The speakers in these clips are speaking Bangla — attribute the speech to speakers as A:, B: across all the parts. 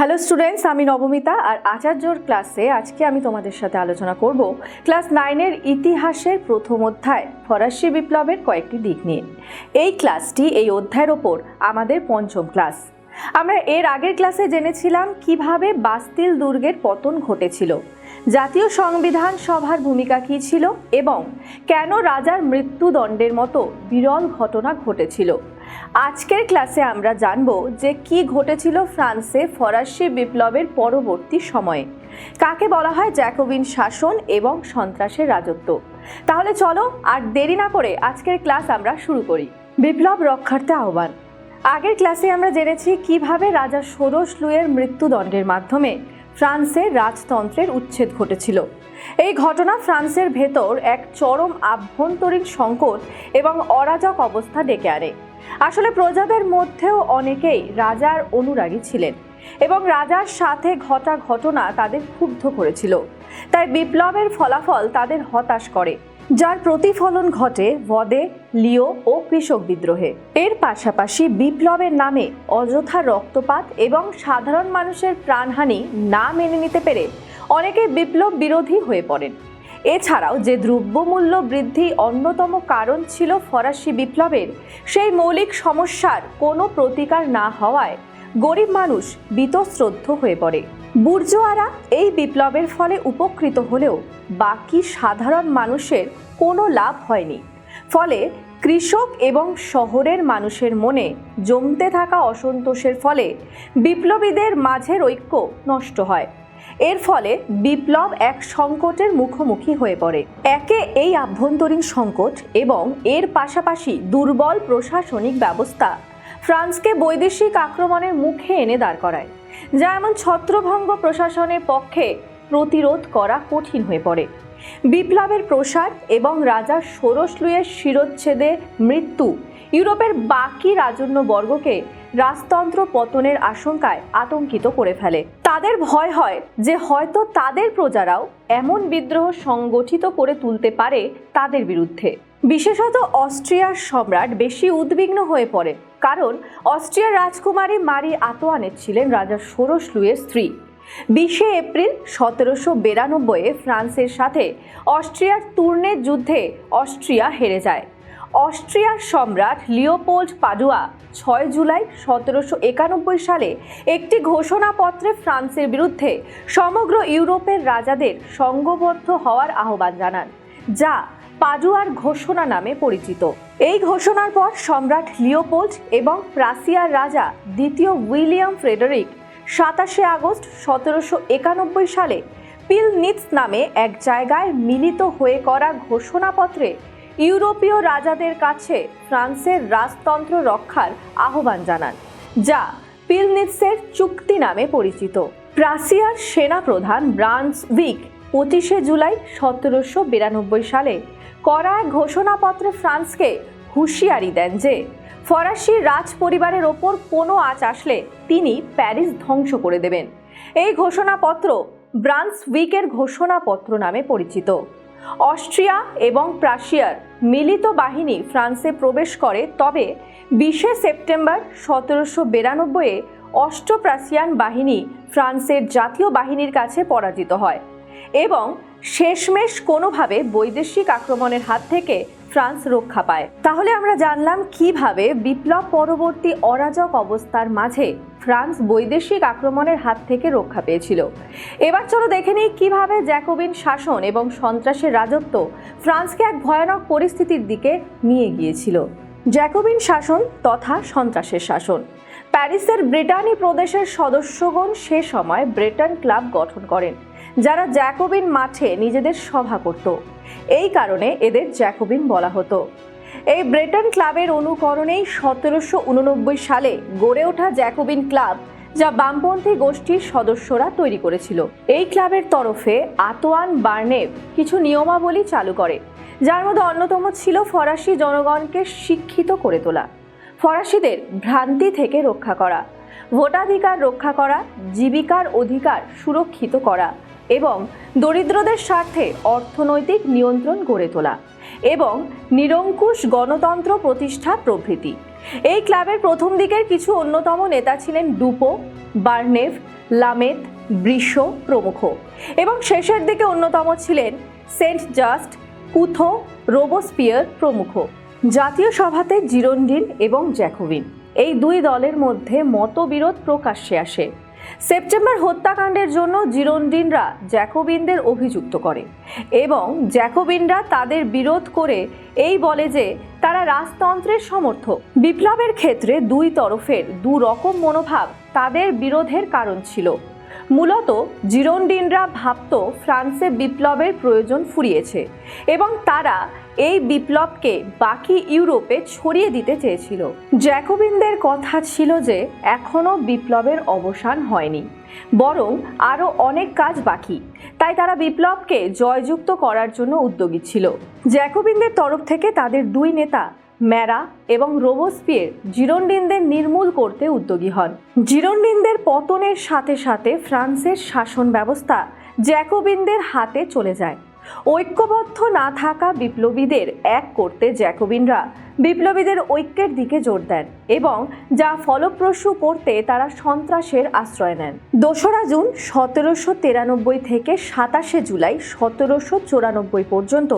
A: হ্যালো স্টুডেন্টস আমি নবমিতা আর আচার্যর ক্লাসে আজকে আমি তোমাদের সাথে আলোচনা করব ক্লাস নাইনের ইতিহাসের প্রথম অধ্যায়, ফরাসি বিপ্লবের কয়েকটি দিক নিয়ে। এই ক্লাসটি, এই অধ্যায়ের ওপর আমাদের পঞ্চম ক্লাস। আমরা এর আগের ক্লাসে জেনেছিলাম কীভাবে বাস্তিল দুর্গের পতন ঘটেছিল। জাতীয় সংবিধান সভার ভূমিকা কী ছিল এবং কেন রাজার মৃত্যুদণ্ডের মতো বিরল ঘটনা ঘটেছিল। আজকের ক্লাসে আমরা জানব যে কি ঘটেছিল ফ্রান্সে ফরাসি বিপ্লবের পরবর্তী সময়ে। কাকে বলা হয় জ্যাকোবিন শাসন এবং সন্ত্রাসের রাজত্ব? তাহলে চলো আর দেরি না করে আজকের ক্লাস আমরা শুরু করি। বিপ্লব রক্ষার্থে আহ্বান। আগের ক্লাসে আমরা জেনেছি কীভাবে রাজা ষোড়শ লুয়ের মৃত্যুদণ্ডের মাধ্যমে ফ্রান্সের রাজতন্ত্রের উচ্ছেদ ঘটেছিল। এই ঘটনা ফ্রান্সের ভেতর এক চরম আভ্যন্তরীণ সংকট এবং অরাজক অবস্থা ডেকে আনে। আসলে প্রজাদের মধ্যেও অনেকেই রাজার অনুরাগী ছিলেন এবং রাজার সাথে ঘটা ঘটনা তাদের ক্ষুব্ধ করেছিল। তাই বিপ্লবের ফলাফল তাদের হতাশ করে, যার প্রতিফলন ঘটে ভদে লিও ও কৃষক বিদ্রোহে। এর পাশাপাশি বিপ্লবের নামে অযথা রক্তপাত এবং সাধারণ মানুষের প্রাণহানি না মেনে নিতে পেরে অনেকে বিপ্লব বিরোধী হয়ে পড়েন। এছাড়াও যে দ্রব্যমূল্য বৃদ্ধি অন্যতম কারণ ছিল ফরাসি বিপ্লবের, সেই মৌলিক সমস্যার কোনো প্রতিকার না হওয়ায় গরিব মানুষ বীতশ্রদ্ধ হয়ে পড়ে। বুর্জোয়ারা এই বিপ্লবের ফলে উপকৃত হলেও বাকি সাধারণ মানুষের কোনো লাভ হয়নি। ফলে কৃষক এবং শহরের মানুষের মনে জমতে থাকা অসন্তোষের ফলে বিপ্লবীদের মাঝের ঐক্য নষ্ট হয়। এর ফলে বিপ্লব এক সংকটের মুখোমুখি হয়ে পড়ে। একে এই আভ্যন্তরীণ সংকট এবং এর পাশাপাশি দুর্বল প্রশাসনিক ব্যবস্থা ফ্রান্সকে বৈদেশিক আক্রমণের মুখে এনে দাঁড় করায়, যা এমন ছত্রভঙ্গ প্রশাসনের পক্ষে প্রতিরোধ করা কঠিন হয়ে পড়ে। বিপ্লবের প্রসার এবং রাজা ষোড়শ লুইয়ের শিরোচ্ছেদে মৃত্যু ইউরোপের বাকি রাজন্য বর্গকে রাজতন্ত্র পতনের আশঙ্কায় আতঙ্কিত করে ফেলে। তাদের ভয় হয় যে হয়তো তাদের প্রজারাও এমন বিদ্রোহ সংগঠিত করে তুলতে পারে তাদের বিরুদ্ধে। বিশেষত অস্ট্রিয়ার সম্রাট বেশি উদ্বিগ্ন হয়ে পড়ে, কারণ অস্ট্রিয়ার রাজকুমারী মারি আতোয়ানের ছিলেন রাজা ষোড়শ লুইয়ের স্ত্রী। বিশে এপ্রিল সতেরোশো বিরানব্বইয়ে ফ্রান্সের সাথে অস্ট্রিয়ার তুর্নের যুদ্ধে অস্ট্রিয়া হেরে যায়। অস্ট্রিয়ার সম্রাট লিওপোল্ড পাডুয়া ছয় জুলাই সতেরোশো একানব্বই সালে একটি ঘোষণাপত্রে ফ্রান্সের বিরুদ্ধে সমগ্র ইউরোপের রাজাদের সঙ্গবদ্ধ হওয়ার আহ্বান জানান, যা পাডুয়ার ঘোষণা নামে পরিচিত। এই ঘোষণার পর সম্রাট লিওপোল্ড এবং প্রাসিয়ার রাজা দ্বিতীয় উইলিয়াম ফ্রেডারিক সাতাশে আগস্ট সতেরোশো একানব্বই সালে পিলনিটস নামে এক জায়গায় মিলিত হয়ে করা ঘোষণাপত্রে ইউরোপীয় রাজাদের কাছে ফ্রান্সের রাজতন্ত্র রক্ষার আহ্বান জানান, যা পিলনিটসের চুক্তি নামে পরিচিত। প্রাসিয়ার সেনাপ্রধান ব্রান্সভিক পঁচিশে জুলাই সতেরোশো বিরানব্বই সালে করা এক ঘোষণাপত্রে ফ্রান্সকে হুঁশিয়ারি দেন যে, ফরাসি রাজ পরিবারের ওপর কোনো আঁচ আসলে তিনি প্যারিস ধ্বংস করে দেবেন। এই ঘোষণাপত্র ব্রান্সউইকের ঘোষণাপত্র নামে পরিচিত। অস্ট্রিয়া এবং প্রাশিয়ার মিলিত বাহিনী ফ্রান্সে প্রবেশ করে, তবে বিশে সেপ্টেম্বর সতেরোশো বিরানব্বইয়ে অস্ট্রোপ্রাসিয়ান বাহিনী ফ্রান্সের জাতীয় বাহিনীর কাছে পরাজিত হয় এবং শেষমেশ কোনোভাবে বৈদেশিক আক্রমণের হাত থেকে ফ্রান্স রক্ষা পায়। তাহলে আমরা জানলাম কীভাবে বিপ্লব পরবর্তী অরাজক অবস্থার মাঝে ফ্রান্স বৈদেশিক আক্রমণের হাত থেকে রক্ষা পেয়েছিল। এবার চলো দেখে নিই কীভাবে জ্যাকোবিন শাসন এবং সন্ত্রাসের রাজত্ব ফ্রান্সকে এক ভয়ানক পরিস্থিতির দিকে নিয়ে গিয়েছিল। জ্যাকোবিন শাসন তথা সন্ত্রাসের শাসন। প্যারিসের ব্রিটানি প্রদেশের সদস্যগণ সে সময় ব্রিটেন ক্লাব গঠন করেন। যারা জ্যাকোবিন মাঠে নিজেদের সভা করত। এই কারণে এদের জ্যাকোবিন বলা হতো। এই ব্রিটেন ক্লাবের অনুকরণেই সতেরোশো উননব্বই সালে গড়ে ওঠা জ্যাকোবিন ক্লাব, যা বামপন্থী গোষ্ঠীর সদস্যরা তৈরি করেছিল। এই ক্লাবের তরফে আতোয়ান বার্নেভ কিছু নিয়মাবলী চালু করে, যার মধ্যে অন্যতম ছিল ফরাসি জনগণকে শিক্ষিত করে তোলা, ফরাসিদের ভ্রান্তি থেকে রক্ষা করা, ভোটাধিকার রক্ষা করা, জীবিকার অধিকার সুরক্ষিত করা এবং দরিদ্রদের স্বার্থে অর্থনৈতিক নিয়ন্ত্রণ গড়ে তোলা এবং নিরঙ্কুশ গণতন্ত্র প্রতিষ্ঠা প্রভৃতি। এই ক্লাবের প্রথম দিকের কিছু অন্যতম নেতা ছিলেন ডুপো, বার্নেভ লামেত বৃষ প্রমুখ এবং শেষের দিকে অন্যতম ছিলেন সেন্ট জাস্ট কুথো রোবোস্পিয়ার প্রমুখ। জাতীয় সভাতে জিরোন্ডিন এবং জ্যাকোবিন। এই দুই দলের মধ্যে মতবিরোধ প্রকাশ্যে আসে। সেপ্টেম্বর হত্যাকাণ্ডের জন্য জিরোন্ডিনরা জ্যাকোবিনদের অভিযুক্ত করে এবং জ্যাকোবিনরা তাদের বিরোধ করে এই বলে যে তারা রাজতন্ত্রের সমর্থক। বিপ্লবের ক্ষেত্রে দুই তরফের দু রকম মনোভাব তাদের বিরোধের কারণ ছিল। মূলত জিরোন্ডিনরা ভাবত ফ্রান্সে বিপ্লবের প্রয়োজন ফুরিয়েছে এবং তারা এই বিপ্লবকে বাকি ইউরোপে ছড়িয়ে দিতে চেয়েছিল। জ্যাকোবিনদের কথা ছিল যে এখনও বিপ্লবের অবসান হয়নি। বরং আরও অনেক কাজ বাকি। তাই তারা বিপ্লবকে জয়যুক্ত করার জন্য উদ্যোগী ছিল। জ্যাকোবিনদের তরফ থেকে তাদের দুই নেতা, ম্যারা এবং রোবোস্পিয়ের, জিরোন্ডিনদের নির্মূল করতে উদ্যোগী হন। জিরোন্ডিনদের পতনের সাথে সাথে ফ্রান্সের শাসন ব্যবস্থা জ্যাকোবিনদের হাতে চলে যায়। ঐক্যবদ্ধ না থাকা বিপ্লবীদের এক করতে জ্যাকোবিনরা। বিপ্লবীদের ঐক্যের দিকে জোর দেন এবং যা ফলপ্রসূ করতে তারা সন্ত্রাসের আশ্রয় নেন। দোসরা জুন সতেরোশো তিরানব্বই থেকে সাতাশে জুলাই সতেরোশো চুরানব্বই পর্যন্ত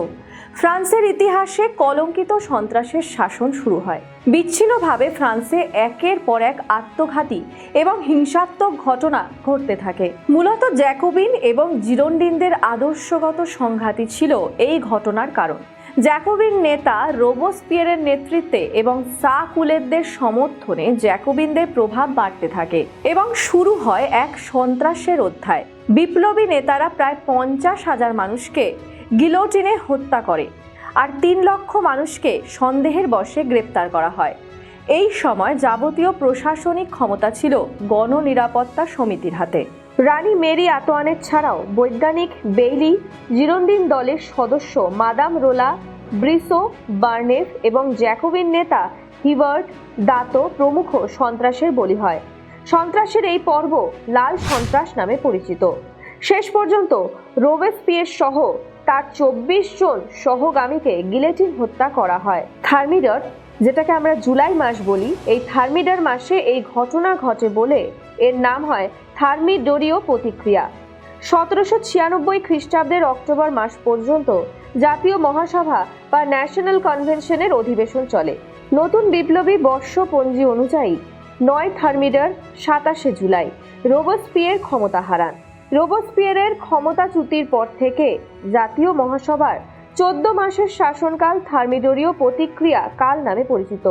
A: ফ্রান্সের ইতিহাসে কলঙ্কিত সন্ত্রাসের শাসন শুরু হয়। বিচ্ছিন্নভাবে ফ্রান্সে একের পর এক আত্মঘাতী এবং হিংসাত্মক ঘটনা ঘটতে থাকে। মূলত জ্যাকোবিন এবং জিরোন্ডিনদের আদর্শগত সংঘাতই ছিল এই ঘটনার কারণ। জ্যাকোবিন নেতা রোবোস্পিয়ারের নেতৃত্বে এবং সা কুলেতদের সমর্থনে জ্যাকোবিনদের প্রভাব বাড়তে থাকে এবং শুরু হয় এক সন্ত্রাসের অধ্যায়। বিপ্লবী নেতারা প্রায় পঞ্চাশ হাজার মানুষকে গিলোটিনে হত্যা করে আর তিন লক্ষ মানুষকে সন্দেহের বশে গ্রেপ্তার করা হয়। এই সময় যাবতীয় প্রশাসনিক ক্ষমতা ছিল গণনিরাপত্তা সমিতির হাতে। রানী মেরি আতোয়ানের ছাড়াও বৈজ্ঞানিক বেইলি, জিরোন্দিন দলের সদস্য মাদাম রোলা, ব্রিসো বার্নেফ এবং জ্যাকোবিন নেতা হিবার্ট দাতো প্রমুখ সন্ত্রাসের বলি হয়। সন্ত্রাসের এই পর্ব লাল সন্ত্রাস নামে পরিচিত। শেষ পর্যন্ত রোবেসপিয়ের সহ তার চব্বিশ জন সহগামীকে গিলেটিন হত্যা করা হয়। থার্মিডর, যেটাকে আমরা জুলাই মাস বলি, এই থার্মিডার মাসে এই ঘটনা ঘটে বলে এর নাম হয় থার্মিডোরীয় প্রতিক্রিয়া। সতেরোশো ছিয়ানব্বই খ্রিস্টাব্দের অক্টোবর মাস পর্যন্ত জাতীয় মহাসভা বা ন্যাশনাল কনভেনশনের অধিবেশন চলে। নতুন বিপ্লবী বর্ষপঞ্জি অনুযায়ী নয় থার্মিডার সাতাশে জুলাই রোবসপিয়ের ক্ষমতা হারান। রোবসপিয়ারের ক্ষমতাচ্যুতির পর থেকে জাতীয় মহাসভার চোদ্দ মাসের শাসনকাল থার্মিডোরীয় প্রতিক্রিয়া কাল নামে পরিচিত।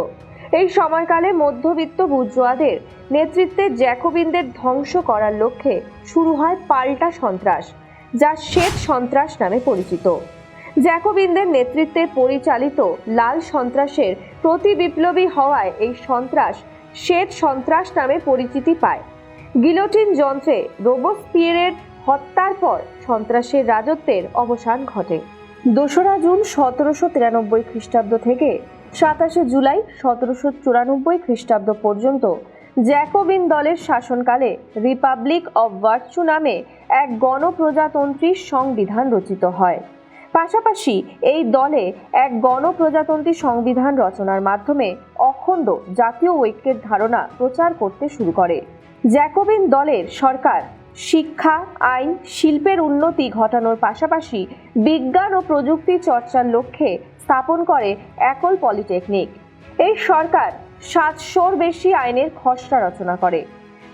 A: এই সময়কালে মধ্যবিত্ত বুর্জোয়াদের নেতৃত্বে জ্যাকোবিনদের ধ্বংস করার লক্ষ্যে শুরু হয় পাল্টা সন্ত্রাস, যা শ্বেত সন্ত্রাস নামে পরিচিত। জ্যাকোবিনদের নেতৃত্বে পরিচালিত লাল সন্ত্রাসের প্রতি বিপ্লবী হওয়ায় এই সন্ত্রাস শ্বেত সন্ত্রাস নামে পরিচিতি পায়। গিলোটিন যন্ত্রে রোবোস্পিয়ারের হত্যার পর সন্ত্রাসের রাজত্বের অবসান ঘটে। দোসরা জুন সতেরোশো তিরানব্বই খ্রিস্টাব্দ থেকে সাতাশে জুলাই সতেরোশো চুরানব্বই খ্রিস্টাব্দ পর্যন্ত জ্যাকোবিন দলের শাসনকালে রিপাবলিক অব ভার্চু নামে এক গণপ্রজাতন্ত্রী সংবিধান রচিত হয়। পাশাপাশি এই দলে এক গণপ্রজাতন্ত্রী সংবিধান রচনার মাধ্যমে অখণ্ড জাতীয় ঐক্যের ধারণা প্রচার করতে শুরু করে। জ্যাকোবিন দলের সরকার শিক্ষা, আইন, শিল্পের উন্নতি ঘটানোর পাশাপাশি বিজ্ঞান ও প্রযুক্তি চর্চার লক্ষ্যে স্থাপন করে একল পলিটেকনিক। এই সরকার সাতশোর বেশি আইনের খসড়া রচনা করে।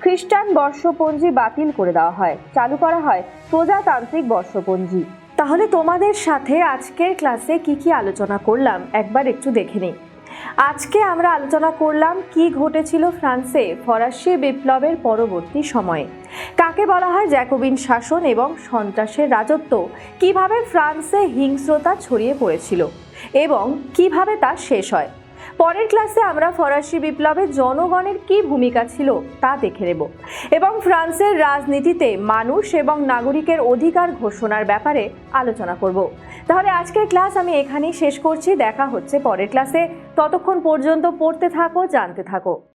A: খ্রিস্টান বর্ষপঞ্জি বাতিল করে দেওয়া হয়। চালু করা হয় প্রজাতান্ত্রিক বর্ষপঞ্জি। তাহলে তোমাদের সাথে আজকের ক্লাসে কি কি আলোচনা করলাম? একবার একটু দেখে নিই। আজকে আমরা আলোচনা করলাম কি ঘটেছিল ফ্রান্সে ফরাসি বিপ্লবের পরবর্তী সময়ে। কাকে বলা হয় জ্যাকোবিন শাসন এবং সন্ত্রাসের রাজত্ব? কীভাবে ফ্রান্সে হিংস্রতা ছড়িয়ে পড়েছিল? এবং কীভাবে তা শেষ হয়। পরের ক্লাসে আমরা ফরাসি বিপ্লবে জনগণের কি ভূমিকা ছিল তা দেখে নেব। এবং ফ্রান্সের রাজনীতিতে মানুষ এবং নাগরিকের অধিকার ঘোষণার ব্যাপারে আলোচনা করব। তাহলে আজকের ক্লাস আমি এখানেই শেষ করছি। দেখা হচ্ছে পরের ক্লাসে। ততক্ষণ পর্যন্ত পড়তে থাকো, জানতে থাকো।